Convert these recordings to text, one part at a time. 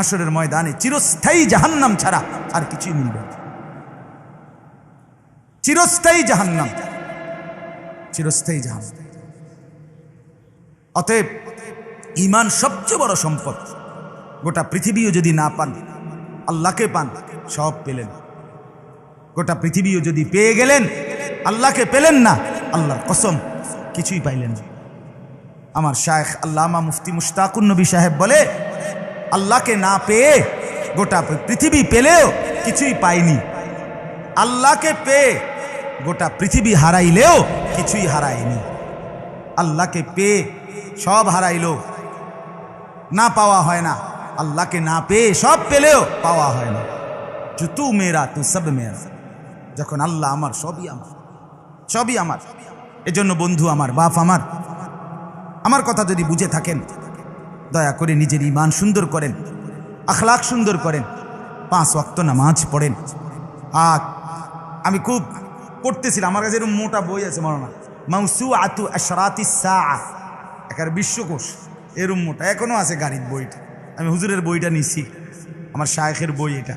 হাসরের ময়দানে চিরস্থায়ী জাহান্নাম ছাড়া আর কিছুই মিলবে। চিরস্থায়ী জাহান্নাম চিরস্থায়ী জাহান্নাম। অতএব ইমান সবচেয়ে বড় সম্পদ। গোটা পৃথিবীও যদি না পান, আল্লাহকে পান, সব পেলেন। গোটা পৃথিবীও যদি পেয়ে গেলেন, আল্লাহকে পেলেন না, আল্লাহর কসম, কিছুই পাইলেন আমার শায়েখ আল্লামা মুফতি মুশতাকুন নবী সাহেব বলে আল্লাহকে না পেয়ে গোটা পৃথিবী পেলেও কিছুই পায়নি। আল্লাহকে পেয়ে গোটা পৃথিবী হারাইলেও কিছুই হারায়নি। আল্লাহকে পেয়ে সব হারাইলো। না পাওয়া হয় না। আল্লাহকে না পেয়ে সব পেলেও পাওয়া হয় না। যে তু মেরা, তু সব মেরা। যখন আল্লাহ আমার, সবই আমার। সবই আমার। এজন্য বন্ধু আমার, বাপ আমার। আমার কথা যদি বুঝে থাকেন দয়া করে নিজের ইমান সুন্দর করেন আখলাক সুন্দর করেন, পাঁচ ওয়াক্ত নামাজ পড়েন। আর আমি খুব পড়তেছিলাম, আমার কাছে এরকম মোটা বই আছে মরনা। মাউসু আতু আশরাতি সা একার বিশ্বকোষ এরম মোটা এখনও আছে গাড়ির বইটা। আমি হুজুরের বইটা নিছি, আমার শায়েখের বই এটা।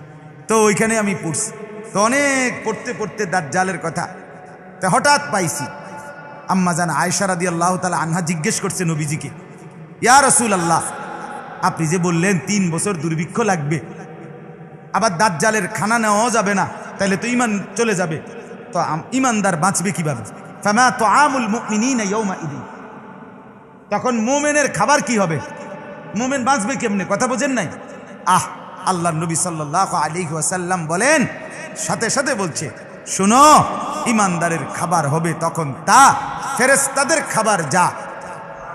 তো ওইখানে আমি পড়ছি। তো অনেক পড়তে পড়তে দাজ্জালের কথা, তো হঠাৎ পাইছি। আম্মা জান আয়সা রাদি আল্লাহ তালা আনহা জিজ্ঞেস করছে নবীজিকে ইয়া রসুল আল্লাহ আপনি যে বললেন তিন বছর দুর্ভিক্ষ লাগবে, আবার দাজ্জালের খানা নেওয়াও যাবে না, তাহলে তো ইমান চলে যাবে, তো ইমানদার বাঁচবে কীভাবে? ফামা তো আমুল ইদিন। তখন মোমেনের খাবার কি হবে? মোমেন বাঁচবে কেমনে? কথা বোঝেন নাই? আহ আল্লাহ নবী সাল্লাহ আলী ওয়াসাল্লাম বলেন, সাথে সাথে বলছে, শুনো ইমানদারের খাবার হবে তখন তা ফেরেস্তাদের খাবার যা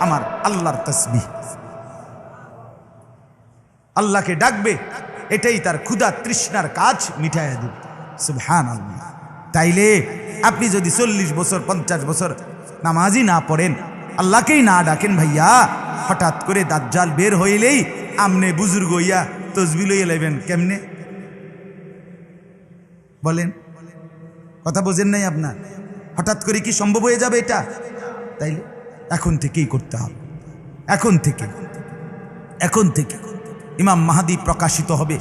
আমার আল্লাহর তসবি। আল্লাহকে ডাকবে, এটাই তার ক্ষুধা তৃষ্ণার কাজ মিঠাইয়া দেবে। সুবহান আল্লাহ তাইলে আপনি যদি চল্লিশ বছর, পঞ্চাশ বছর নামাজই না পড়েন, আল্লাহকেই না ডাকেন ভাইয়া, হঠাৎ করে দাজ্জাল বের হইলেই আমনে বুজুর্গ ইয়া তসবি লইয়া লাইবেন কেমনে? বলেন, কথা বোঝেন নাই আপনার? হঠাৎ করে কি সম্ভব হয়ে যাবে এটা? তাইলে এখন থেকেই করতে হবে। এখন থেকে। এখন থেকে। ইমাম মাহাদি প্রকাশিত হবে।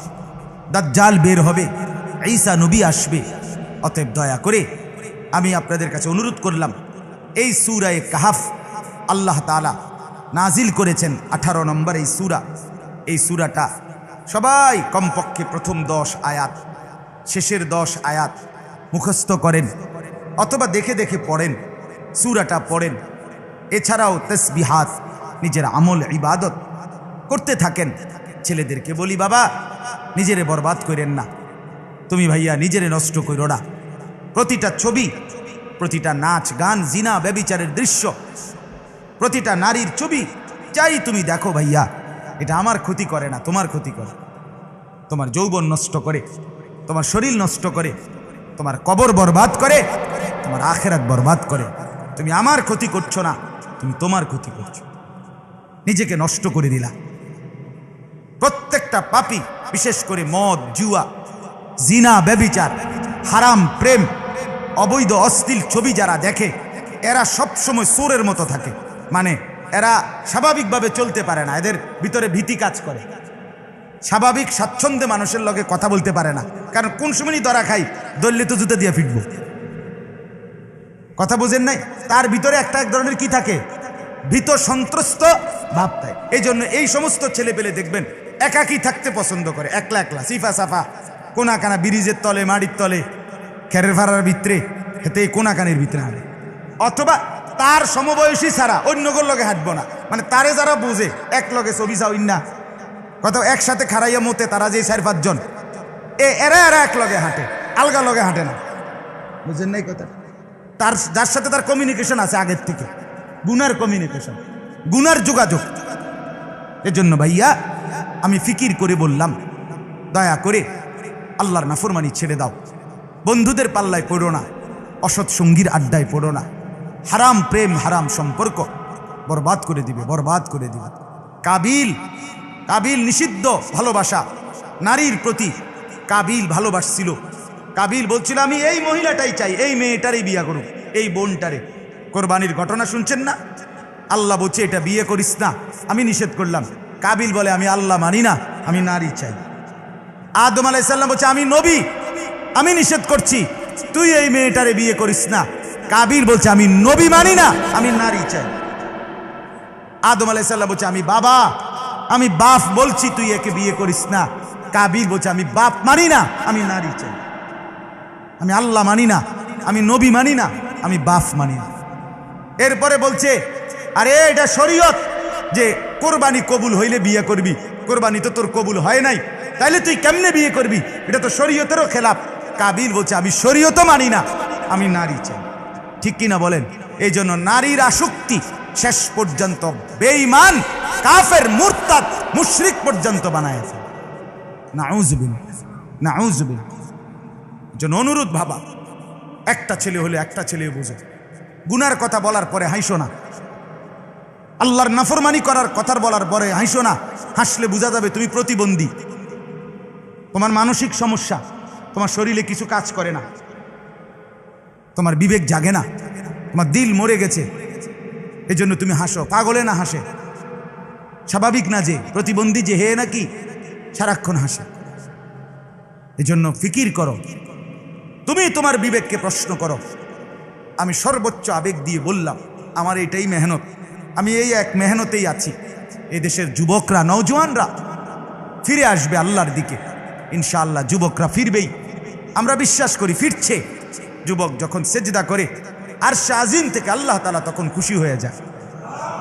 দাজ্জাল বের হবে। ঈসা নবী আসবে। অতএব দয়া করে আমি আপনাদের কাছে অনুরোধ করলাম, এই সুরায় কাহাফ আল্লাহ তালা নাজিল করেছেন আঠারো নম্বর এই সুরা। এই সুরাটা সবাই কমপক্ষে প্রথম দশ আয়াত, শেষের দশ আয়াত মুখস্থ করেন, অথবা দেখে দেখে পড়েন, সুরাটা পড়েন। এছাড়াও তসবিহাত, নিজের আমল, ইবাদত করতে থাকেন। ছেলেদেরকে বলি, বাবা, নিজেরে বরবাদ করেন না। তুমি ভাইয়া নিজেরে নষ্ট করো না। প্রতিটা ছবি, প্রতিটা নাচ, গান, জিনা, ব্যবিচারের দৃশ্য, প্রতিটা নারীর ছবি চাই তুমি দেখো ভাইয়া, এটা আমার ক্ষতি করে না, তোমার ক্ষতি করে। তোমার যৌবন নষ্ট করে, তোমার শরীর নষ্ট করে, তোমার কবর বরবাদ করে, তোমার আখেরাত বরবাদ করে। তুমি আমার ক্ষতি করছ না। তুমি তোমার ক্ষতি করছ। নিজেকে নষ্ট করে দিলা প্রত্যেকটা পাপি বিশেষ করে মদ, জুয়া, জিনা, ব্যবিচার, হারাম, প্রেম, অবৈধ, অশ্লীল ছবি যারা দেখে, এরা সব সময় সোরের মতো থাকে। মানে এরা স্বাভাবিকভাবে চলতে পারে না, এদের ভিতরে ভীতি কাজ করে। স্বাভাবিক স্বাচ্ছন্দ্যে মানুষের লগে কথা বলতে পারে না। কারণ কোন সময়ই ধরা খাই, দল্লিত জুতে দিয়ে ফিটবো। কথা বোঝেন নাই? তার ভিতরে একটা এক ধরনের কি থাকে? ভীত সন্ত্রস্ত ভাব থাকে। এই জন্য এই সমস্ত ছেলে পেলে দেখবেন, একাকি থাকতে পছন্দ করে, একলা একলা, সিফা সাফা কোনা কানা ব্রিজের তলে মাটির তলে, খেরের ভাড়ার ভিতরে হেতে কোনাকানির ভিতরে হাঁটে অথবা তার সমবয়সী ছাড়া অন্যগুলোর লগে হাঁটবো না। মানে তারে যারা বোঝে, এক লগে ছবি চাও না। কত একসাথে খারাইয়া মতে তারা যে চার পাঁচজন, এ এরা এরা এক লগে হাঁটে, আলগা লগে হাঁটে না। বুঝলেন নাই কথা তার, যার সাথে তার কমিউনিকেশন আছে আগের থেকে। গুনার কমিউনিকেশন গুনার যোগাযোগ। এজন্য ভাইয়া, আমি ফিকির করে বললাম, দয়া করে আল্লাহর নাফরমানি ছেড়ে দাও। বন্ধুদের পাল্লায় পড়ো না, অসৎ সঙ্গীর আড্ডায় পড়ো না। হারাম প্রেম, হারাম সম্পর্ক বরবাদ করে দিবে, বরবাদ করে দিবে। কাবিল কাবিল নিষিদ্ধ ভালোবাসা, নারীর প্রতি কাবিল ভালোবাসছিল। কাবিল বলছিল, আমি এই মহিলাটাই চাই, এই মেয়েটারই বিয়া করুক, এই বোনটারে। কোরবানির ঘটনা শুনছেন না? আল্লাহ বলছে, এটা বিয়ে করিস না, আমি নিষেধ করলাম। কাবিল বলে, আমি আল্লাহ মানি না, আমি নারী চাই। আদম আলাইসাল্লাম বলছে, আমি নবী, আমি নিষেধ করছি, তুই এই মেয়েটারে বিয়ে করিস না। কাবিল বলছে, আমি নবী মানি না, আমি নারী চাই। আদম আলাইসাল্লাম বলছে, আমি বাবা, আমি বাপ বলছি, তুই একে বিয়ে করিস না। কাবিল বলছে, আমি বাপ মানি না, আমি নারী চাই। আমি আল্লাহ মানি না, আমি নবী মানি না, আমি বাফ মানি না। এরপরে বলছে, আরে এটা শরীয়ত যে কোরবানি কবুল হইলে বিয়ে করবি, কোরবানি তো তোর কবুল হয় নাই, তাইলে তুই কেমনে বিয়ে করবি? এটা তো শরীয়তেরও খেলাপ। কাবিল বলছে, আমি শরীয়তও মানি না, আমি নারী চাই। ঠিক কিনা বলেন? এই জন্য নারীর আসক্তি শেষ পর্যন্ত বেঈমান, কাফের, মুরতাদ, মুশরিক পর্যন্ত বানায় নাউজবিন নাউজবিন জন্য অনুরোধ ভাবা একটা ছেলে হলে একটা ছেলে বোঝে। গুনার কথা বলার পরে হাইসো না। আল্লাহর নাফরমানি করার কথার বলার পরে হাইসো না। হাসলে বোঝা যাবে তুমি প্রতিবন্ধী। তোমার মানসিক সমস্যা, তোমার শরীরে কিছু কাজ করে না। তোমার বিবেক জাগে না। তোমার দিল মরে গেছে। এই জন্য তুমি হাসো। পাগলে না হাসে। স্বাভাবিক না যে, প্রতিবন্ধী যে, হে নাকি? সারাক্ষণ হাসে। এজন্য ফিকির করো। তুমি তোমার বিবেককে প্রশ্ন করো। আমি সর্বোচ্চ আবেগ দিয়ে বললাম, আমার এটাই মেহনত। আমি এই এক মেহনতেই আছি। এই দেশের যুবকরা নৌজওয়ানরা ফিরে আসবে আল্লাহর দিকে। ইনশাআল্লাহ যুবকরা ফিরবেই। আমরা বিশ্বাস করি ফিরছে। যুবক যখন সেজদা করে আর আজিম থেকে আল্লাহ তালা তখন খুশি হয়ে যায়।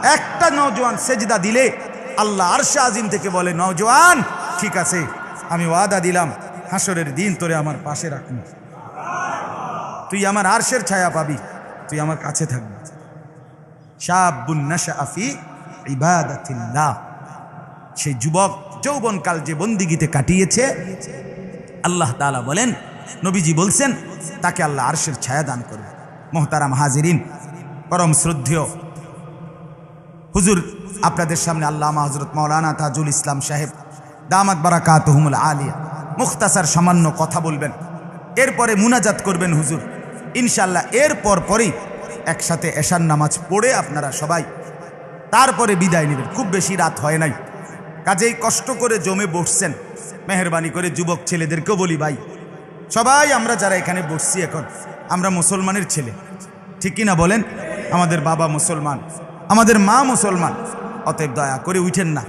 একটা নওজোয়ান সেজদা দিলে আল্লাহ আরশা আজিম থেকে বলে, নওজোয়ান, ঠিক আছে, আমি ওয়াদা দিলাম হাসরের দিন তোরে আমার পাশে রাখুন। তুই আমার আরশের ছায়া পাবি। তুই আমার কাছে থাকবি। শাহাবুন্নাশাফি ইবাদাতিল্লাহ। সেই যুবক যৌবনকাল যে বন্দিগিতে কাটিয়েছে, আল্লাহ তাআলা বলেন, নবীজি বলছেন, তাকে আল্লাহ আরশের ছায়া দান করবে মোহতারাম হাজিরিন, পরম শ্রদ্ধেয়। হুজুর, আপনাদের সামনে আল্লামা হজরত মৌলানা তাজুল ইসলাম সাহেব, দামাত বারাকাতহুমুল আলিয়া, মুখতাসার সামান্য কথা বলবেন। এরপরে মুনাজাত করবেন হুজুর। ইনশাল্লাহ এরপর পরেই একসাথে এশার নামাজ পড়ে আপনারা সবাই তারপরে বিদায় নেবেন। খুব বেশি রাত হয় নাই। কাজেই কষ্ট করে জমে বসছেন। মেহরবানি করে যুবক ছেলেদেরকেও বলি ভাই, সবাই আমরা যারা এখানে বসছি এখন, আমরা মুসলমানের ছেলে। ঠিক কিনা বলেন? আমাদের বাবা মুসলমান, আমাদের মা মুসলমান। অতএব দয়া করে উঠেন না।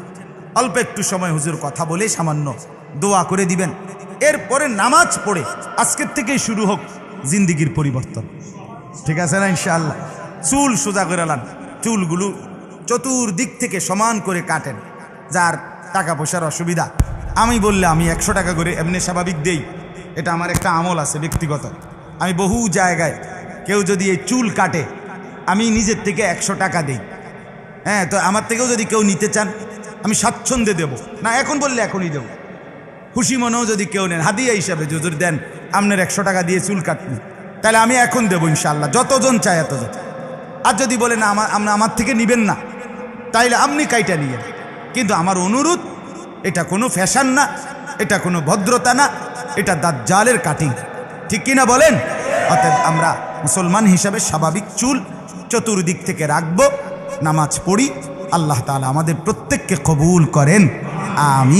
অল্প একটু সময় হুজুর কথা বলে সামান্য দোয়া করে দিবেন। এরপরে নামাজ পড়ে, আজকের থেকেই শুরু হোক। জিন্দিগির পরিবর্তন। ঠিক আছে না ইনশাআল্লাহ? চুল সোজা করে লান চুলগুলো চতুর্দিক থেকে সমান করে কাটেন। যার টাকা পয়সার অসুবিধা। আমি বললে আমি একশো টাকা করে এমনি স্বাভাবিক দেই। এটা আমার একটা আমল আছে ব্যক্তিগত। আমি বহু জায়গায় কেউ যদি এই চুল কাটে, আমি নিজের থেকে একশো টাকা দেই। হ্যাঁ তো আমার থেকেও যদি কেউ নিতে চান, আমি স্বাচ্ছন্দ্যে দেব। না, এখন বললে এখনই দেবো। খুশি মনেও যদি কেউ নেন, হাদিয়া হিসাবে যদুর দেন আপনার একশো টাকা দিয়ে চুল কাটবেন তাহলে আমি এখন দেবো ইনশাল্লাহ যতজন চাই এতজন। আর যদি বলেন আমার আপনি আমার থেকে নিবেন না, তাইলে আপনি কাইটা নিয়ে কিন্তু আমার অনুরোধ, এটা কোনো ফ্যাশন না, এটা কোনো ভদ্রতা না, এটা দাজ্জালের কাটিং। ঠিক কিনা বলেন? অতএব আমরা মুসলমান হিসাবে স্বাভাবিক চুল চতুর্দিক থেকে রাখব, নামাজ পড়ি, আল্লাহ তাআলা আমাদের প্রত্যেককে কবুল করেন। আমি